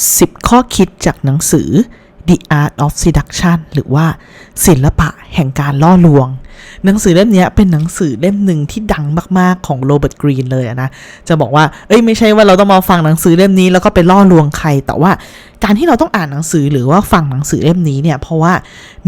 10 ข้อคิดจากหนังสือ The Art of Seduction หรือว่าศิลปะแห่งการล่อลวง หนังสือเล่มนี้เป็นหนังสือเล่มหนึ่งที่ดังมาก ๆ ของโรเบิร์ตกรีนเลยนะ จะบอกว่า เอ้ยไม่ใช่ว่าเราต้องมาฟังหนังสือเล่มนี้แล้วก็ไปล่อลวงใคร แต่ว่า การที่เราต้องอ่านหนังสือหรือว่าฟังหนังสือเล่มนี้เนี่ย เพราะว่า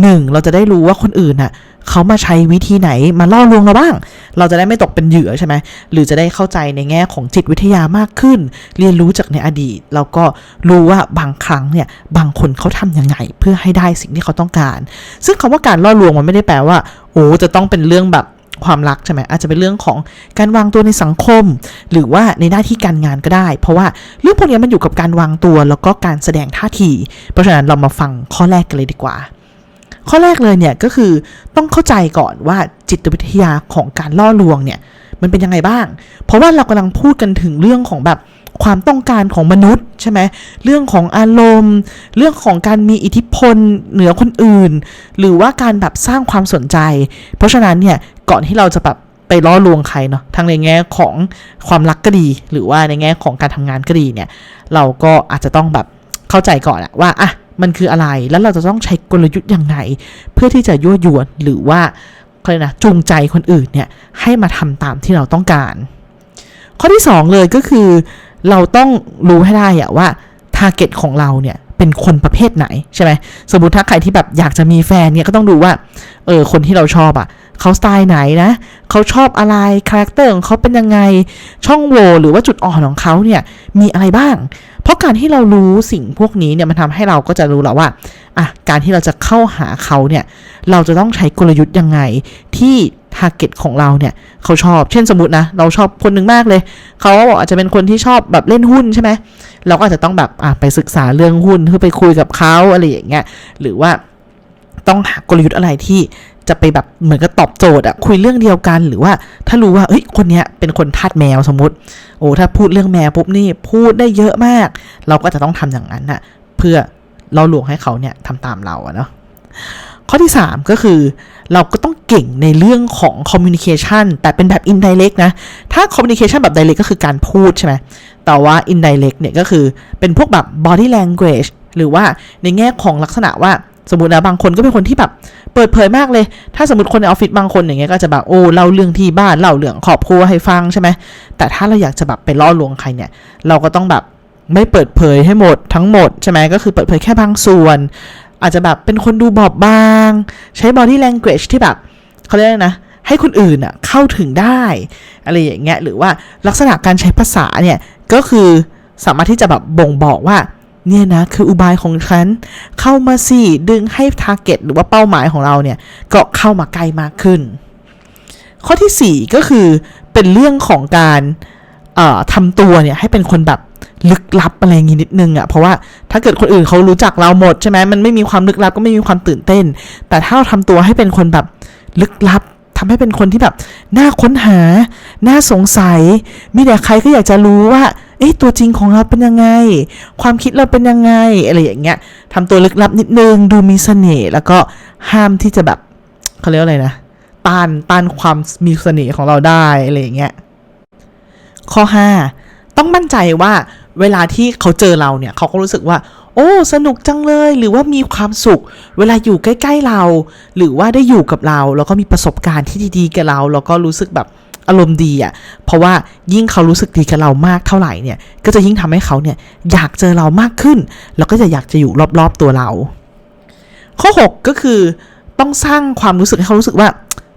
หนึ่งเราจะได้รู้ว่าคนอื่นน่ะเขามาใช้วิธีไหนมาล่อลวงเราบ้าง เราจะได้ไม่ตกเป็นเหยื่อใช่ไหมหรือจะได้เข้าใจในแง่ของจิตวิทยามากขึ้น เรียนรู้จากในอดีต แล้วก็รู้ว่าบางครั้งเนี่ยบางคนเขาทำยังไง เพื่อให้ได้สิ่งที่เขาต้องการ ซึ่งคำว่าการล่อลวงมันไม่ได้แปลว่าโอ้จะต้องเป็นเรื่องแบบ ความรักใช่ไหมอาจจะเป็นเรื่องของการวางตัวในสังคม หรือว่าในหน้าที่การงานก็ได้ เพราะว่าเรื่องพวกนี้มันอยู่กับการวางตัวแล้วก็การแสดงท่าที เพราะฉะนั้นเรามาฟังข้อแรกกันเลยดีกว่า ข้อแรกเลยเนี่ยก็คือต้องเข้าใจก่อนว่าจิตวิทยาของการล่อลวงเนี่ยมันเป็นยังไงบ้าง เพราะว่าเรากำลังพูดกันถึงเรื่องของแบบความต้องการของมนุษย์ใช่ไหมเรื่องของอารมณ์ เรื่องของการมีอิทธิพลเหนือคนอื่น หรือว่าการแบบสร้างความสนใจ เพราะฉะนั้นเนี่ย ก่อนที่เราจะแบบไปล่อลวงใครเนาะทั้งในแง่ของความรักก็ดี หรือว่าในแง่ของการทำงานก็ดีเนี่ย เราก็อาจจะต้องแบบเข้าใจก่อนอะว่าอะมันคืออะไรแล้วเราจะต้องใช้กลยุทธ์ยังไง เพื่อที่จะยั่วยวนหรือว่าอะไรยนะจูงใจคนอื่นเนี่ยให้มาทำตามที่เราต้องการ ข้อที่ 2 เลยก็คือ เราต้องรู้ให้ได้อะว่าทาร์เก็ตของเราเนี่ยเป็นคนประเภทไหนใช่ไหมสมมติถ้าใครที่แบบอยากจะมีแฟนเนี่ยก็ต้องดูว่าเออคนที่เราชอบอะ เขาสไตล์ไหนนะ เขาชอบอะไร คาแรคเตอร์ของเขาเป็นยังไง ช่องโหว่หรือว่าจุดอ่อนของเขาเนี่ยมีอะไรบ้าง เพราะการที่เรารู้สิ่งพวกนี้เนี่ยมันทำให้เราก็จะรู้แล้วว่าอะการที่เราจะเข้าหาเขาเนี่ยเราจะต้องใช้กลยุทธ์ยังไงที่ทาร์เก็ตของเราเนี่ยเขาชอบ เช่นสมมตินะ เราชอบคนหนึ่งมากเลย เขาก็บอกอาจจะเป็นคนที่ชอบแบบเล่นหุ้นใช่ไหมเราก็อาจจะต้องแบบอะไปศึกษาเรื่องหุ้นเพื่อไปคุยกับเขาอะไรอย่างเงี้ย หรือว่าต้องหากลยุทธ์อะไรที่ จะไปแบบเหมือนกับตอบโจทย์อะคุยเรื่องเดียวกัน หรือว่าถ้ารู้ว่าเอ้ยคนเนี้ยเป็นคนทาสแมวสมมติ โอ้ถ้าพูดเรื่องแมวปุ๊บนี่พูดได้เยอะมาก เราก็จะต้องทำอย่างนั้นนะเพื่อเราหลวงให้เขาเนี่ยทำตามเราอะเนาะข้อที่ 3 ก็คือเราก็ต้องเก่งในเรื่องของ communication แต่เป็นแบบ indirect นะ ถ้า communication แบบ direct ก็คือการพูดใช่ไหมแต่ว่า indirect เนี่ยก็คือเป็นพวกแบบ body language หรือว่าในแง่ของลักษณะว่า สมมตินะบางคนก็เป็นคนที่แบบเปิดเผยมากเลย ถ้าสมมติคนในออฟฟิศบางคนอย่างเงี้ยก็จะแบบโอ้เล่าเรื่องที่บ้านเล่าเรื่องครอบครัวให้ฟังใช่ไหมแต่ถ้าเราอยากจะแบบไปล่อลวงใครเนี่ย เราก็ต้องแบบไม่เปิดเผยให้หมดทั้งหมดใช่ไหมก็คือเปิดเผยแค่บางส่วน อาจจะแบบเป็นคนดูบอบบาง ใช้ body language ที่แบบเขาเรียกอะไรนะให้คนอื่นอะเข้าถึงได้อะไรอย่างเงี้ยหรือว่าลักษณะการใช้ภาษาเนี่ยก็คือสามารถที่จะแบบบ่งบอกว่า เนี่ยนะคืออุบายของฉัน เข้ามาสิดึงให้ทาร์เก็ตหรือว่าเป้าหมายของเราเนี่ย ก็เข้ามาใกล้มากขึ้น ข้อทีสี่ 4 ก็คือเป็นเรื่องของการทำตัวเนี่ยให้เป็นคนแบบลึกลับอะไรอย่างงี้นิดนึงอะ่ะเพราะว่าถ้าเกิดคนอื่นเขารู้จักเราหมดใช่ไหมมันไม่มีความลึกลับก็ไม่มีความตื่นเต้น แต่ถ้าเราทำตัวให้เป็นคนแบบลึกลับทำให้เป็นคนที่แบบน่าค้นหา น่าสงสัย มีแต่ใครก็อยากจะรู้ว่า เอ๊ะตัวจริงของเราเป็นยังไง ความคิดเราเป็นยังไงอะไรอย่างเงี้ยทำตัวลึกลับนิดนึงดูมีเสน่ห์แล้วก็ห้ามที่จะแบบเขาเรียกว่าอะไรนะต้านต้านความมีเสน่ห์ของเราได้อะไรอย่างเงี้ยข้อ 5 ต้องมั่นใจว่าเวลาที่เขาเจอเราเนี่ยเขาก็รู้สึกว่า โอ้ สนุกจังเลยหรือว่ามีความสุข เวลาอยู่ใกล้ ๆเรา หรือว่าได้อยู่กับเรา แล้วก็มีประสบการณ์ที่ดีๆกับเรา แล้วก็รู้สึกแบบ อารมณ์ดีอะ่ะ เพราะว่ายิ่งเขารู้สึกดีกับเรามากเท่าไหร่เนี่ย ก็จะยิ่งทำให้เขาเนี่ยอยากเจอเรามากขึ้น แล้วก็จะอยากจะอยู่รอบๆตัวเรา ข้อ 6 ก็คือต้องสร้างความรู้สึกให้เขารู้สึกว่า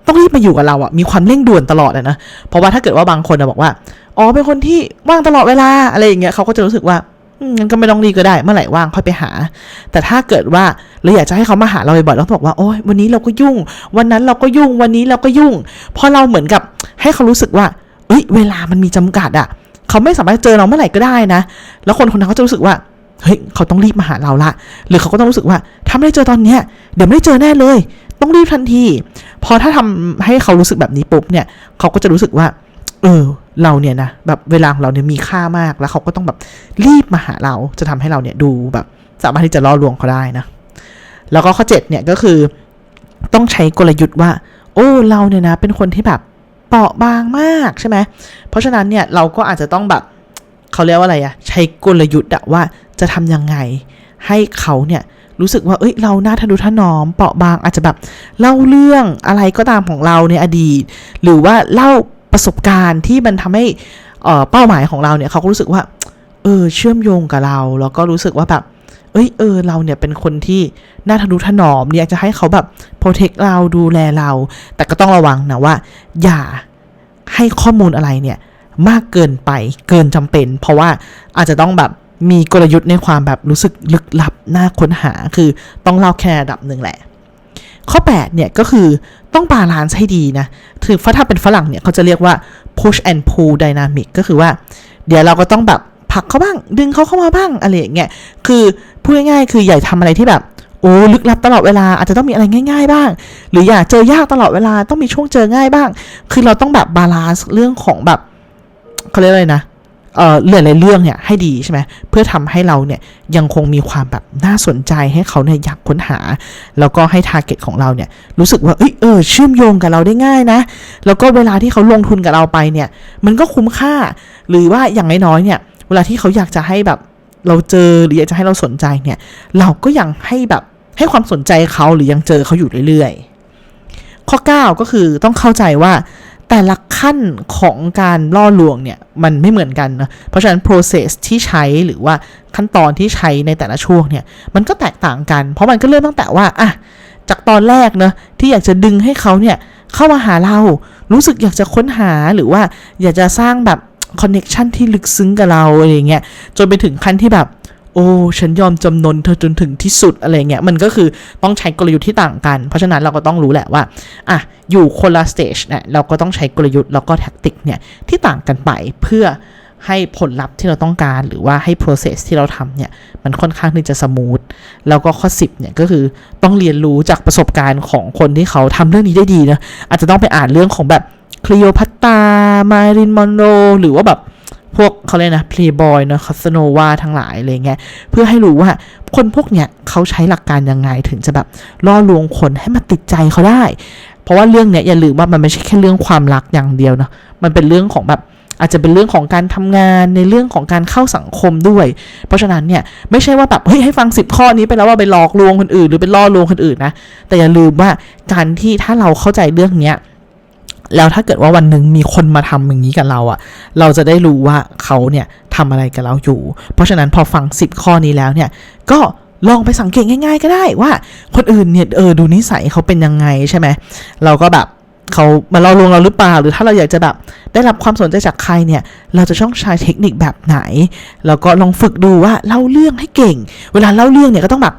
ต้องรีบมาอยู่กับเราอะมีความเร่งด่วนตลอดอะนะ เพราะว่าถ้าเกิดว่าบางคนอะบอกว่า อ๋อ เป็นคนที่ว่างตลอดเวลาอะไรอย่างเงี้ยเขาก็จะรู้สึกว่าอืมงั้นก็ไม่ต้องรีก็ได้ เมื่อไหร่ว่างค่อยไปหา แต่ถ้าเกิดว่าเราอยากจะให้เขามาหาเราบ่อยๆเราต้องบอกว่า โอ้ยวันนี้เราก็ยุ่ง วันนั้นเราก็ยุ่ง วันนี้เราก็ยุ่งพราะเราเหมือนกับ ให้เขารู้สึกว่า เอ้ย เวลามันมีจำกัดอะเขาไม่สามารถเจอเราเมื่อไหร่ก็ได้นะ แล้วคนคนนั้นเขาจะรู้สึกว่า เฮ้ย เขาต้องรีบมาหาเราละ หรือเขาก็ต้องรู้สึกว่า ถ้าไม่ได้เจอตอนเนี้ย เดี๋ยวไม่ได้เจอแน่เลย ต้องรีบทันที พอถ้าทำให้เขารู้สึกแบบนี้ปุ๊บเนี่ย เขาก็จะรู้สึกว่า เออ เราเนี่ยนะ แบบเวลาของเราเนี่ยมีค่ามาก แล้วเขาก็ต้องแบบรีบมาหาเรา จะทำให้เราเนี่ยดูแบบ สามารถที่จะล่อลวงเขาได้นะ แล้วก็ข้อเจ็ดเนี่ยก็คือ ต้องใช้กลยุทธ์ว่า โอ้ เราเนี่ยนะ เป็นคนที่แบบ เปราะบางมากใช่ไหม เพราะฉะนั้นเนี่ยเราก็อาจจะต้องแบบเขาเรียกว่าอะไรอะใช้กลยุทธ์อะว่าจะทำยังไง ให้เขาเนี่ยรู้สึกว่าเอ้ยเราหน้าทะนุถนอมเปราะบางอาจจะแบบเล่าเรื่องอะไรก็ตามของเราในอดีต หรือว่าเล่าประสบการณ์ที่มันทำให้อ่อเป้าหมายของเราเนี่ยเขาก็รู้สึกว่าเออเชื่อมโยงกับเรา แล้วก็รู้สึกว่าแบบ เอ้ยเออเราเนี่ยเป็นคนที่น่าทะนุถนอมเนี่ยจะให้เขาแบบโปรเทคเราดูแลเรา แต่ก็ต้องระวังนะว่า อย่าให้ข้อมูลอะไรเนี่ยมากเกินไปเกินจำเป็น เพราะว่าอาจจะต้องแบบมีกลยุทธ์ในความแบบรู้สึกลึกลับน่าค้นหาคือต้องเล่าแค่ระดับหนึ่งแหละ ข้อ 8 เนี่ยก็คือต้องบาลานซ์ให้ดีนะ ถือถ้าเป็นฝรั่งเนี่ยเขาจะเรียกว่า push and pull dynamic ก็คือว่า เดี๋ยวเราก็ต้องแบบ ผักเขาบ้าง ดึงเขาเข้ามาบ้างอะไรอย่างเงี้ยคือพูดง่ายๆคืออย่าทำอะไรที่แบบโอ้ลึกลับตลอดเวลาอาจจะต้องมีอะไรง่าย ๆ บ้าง หรืออย่าเจอยากตลอดเวลาต้องมีช่วงเจอง่ายบ้าง คือเราต้องแบบบาลานซ์เรื่องของแบบเขาเรียกอะไรนะเอ่อเรื่องหลายเรื่องเนี่ยให้ดีใช่ไหมเพื่อทำให้เราเนี่ยยังคงมีความแบบน่าสนใจให้เขาเนี่ยอยากค้นหา แล้วก็ให้ทาร์เก็ตของเราเนี่ยรู้สึกว่าเอ้ยเออเชื่อมโยงกับเราได้ง่ายนะ แล้วก็เวลาที่เขาลงทุนกับเราไปเนี่ย มันก็คุ้มค่า หรือว่าอย่างน้อยๆเนี่ย เวลาที่เขาอยากจะให้แบบเราเจอหรืออยากจะให้เราสนใจเนี่ย เราก็ยังให้แบบให้ความสนใจเขาหรือยังเจอเขาอยู่เรื่อยๆ ข้อ 9 ก็คือต้องเข้าใจว่าแต่ละขั้นของการล่อลวงเนี่ย มันไม่เหมือนกันนะ เพราะฉะนั้น process ที่ใช้หรือว่าขั้นตอนที่ใช้ในแต่ละช่วงเนี่ย มันก็แตกต่างกัน เพราะมันก็เริ่มตั้งแต่ว่าอะจากตอนแรกเนะที่อยากจะดึงให้เขาเนี่ยเข้ามาหาเรา รู้สึกอยากจะค้นหาหรือว่าอยากจะสร้างแบบ คอนเน็ชันที่ลึกซึ้งกับเราอะไรเงี้ยจนไปถึงขั้นที่แบบ โอ้ ฉันยอมจำนนเธอจนถึงที่สุดอะไรเงี้ยมันก็คือต้องใช้กลยุทธ์ที่ต่างกัน เพราะฉะนั้นเราก็ต้องรู้แหละว่าอะอยู่คนละสเตจเนี่ยเราก็ต้องใช้กลยุทธ์แล้วก็แท็กติกเนี่ยที่ต่างกันไปเพื่อ ให้ผลลัพธ์ที่เราต้องการ หรือว่าให้ process ที่เราทำเนี่ย มันค่อนข้างที่จะสมูทแล้วก็ข้อ 10เนี่ยก็คือต้องเรียนรู้จากประสบการณ์ของคนที่เขาทำเรื่องนี้ได้ดีนะอาจจะต้องไปอ่านเรื่องของแบบคลีโอพัตตามารินมอนโรหรือว่าแบบพวกเขาเรียกนะ Playboy เนอะคาสโนวาทั้งหลายอะไรเงี้ยเพื่อให้รู้ว่าคนพวกเนี้ยเขาใช้หลักการยังไงถึงจะแบบล่อลวงคนให้มาติดใจเขาได้ เพราะว่าเรื่องเนี้ยอย่าลืมว่ามันไม่ใช่แค่เรื่องความรักอย่างเดียวเนาะมันเป็นเรื่องของแบบ อาจจะเป็นเรื่องของการทำงานในเรื่องของการเข้าสังคมด้วย เพราะฉะนั้นเนี่ยไม่ใช่ว่าแบบเฮ้ยให้ฟังสิบข้อนี้ไปแล้วว่าไปหลอกลวงคนอื่น หรือไปล่อลวงคนอื่นนะแต่อย่าลืมว่าการที่ถ้าเราเข้าใจเรื่องเนี้ยแล้วถ้าเกิดว่าวันหนึ่งมีคนมาทำอย่างนี้กับเราอะ่ะ เราจะได้รู้ว่าเขาเนี่ยทำอะไรกับเราอยู่ เพราะฉะนั้นพอฟัง 10 ข้อนี้แล้วเนี่ยก็ลองไปสังเกตง่าย ๆ ก็ได้ว่าคนอื่นเนี่ยเออดูนิสัยเขาเป็นยังไงใช่ไหมเราก็แบบ เขามาล่อลวงเราหรือเปล่า หรือถ้าเราอยากจะแบบได้รับความสนใจจากใครเนี่ย เราจะต้องใช้เทคนิคแบบไหน แล้วก็ลองฝึกดูว่าเล่าเรื่องให้เก่ง เวลาเล่าเรื่องเนี่ยก็ต้องแบบ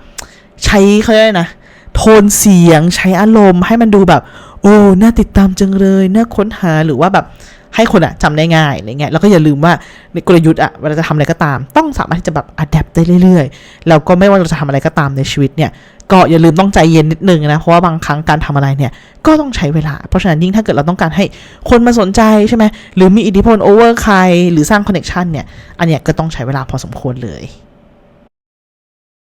ใช้เขาเรียกนะ โทนเสียงใช้อารมณ์ ให้มันดูแบบ โอ้น่าติดตามจังเลยน่าค้นหาหรือว่าแบบให้คนอะจำได้ง่ายอะไรเงี้ยแล้วก็อย่าลืมว่าในกลยุทธ์อะเวลาจะทำอะไรก็ตาม ต้องสามารถที่จะแบบอัดแอปได้เรื่อยๆแล้วก็ไม่ว่าเราจะทำอะไรก็ตามในชีวิตเนี่ย ก็อย่าลืมต้องใจเย็นนิดนึงนะ เพราะว่าบางครั้งการทำอะไรเนี่ย ก็ต้องใช้เวลา เพราะฉะนั้นยิ่งถ้าเกิดเราต้องการให้คนมาสนใจใช่ไหมหรือมีอิทธิพลโอเวอร์ใครหรือสร้างคอนเนคชันเนี่ย อันเนี้ยก็ต้องใช้เวลาพอสมควรเลย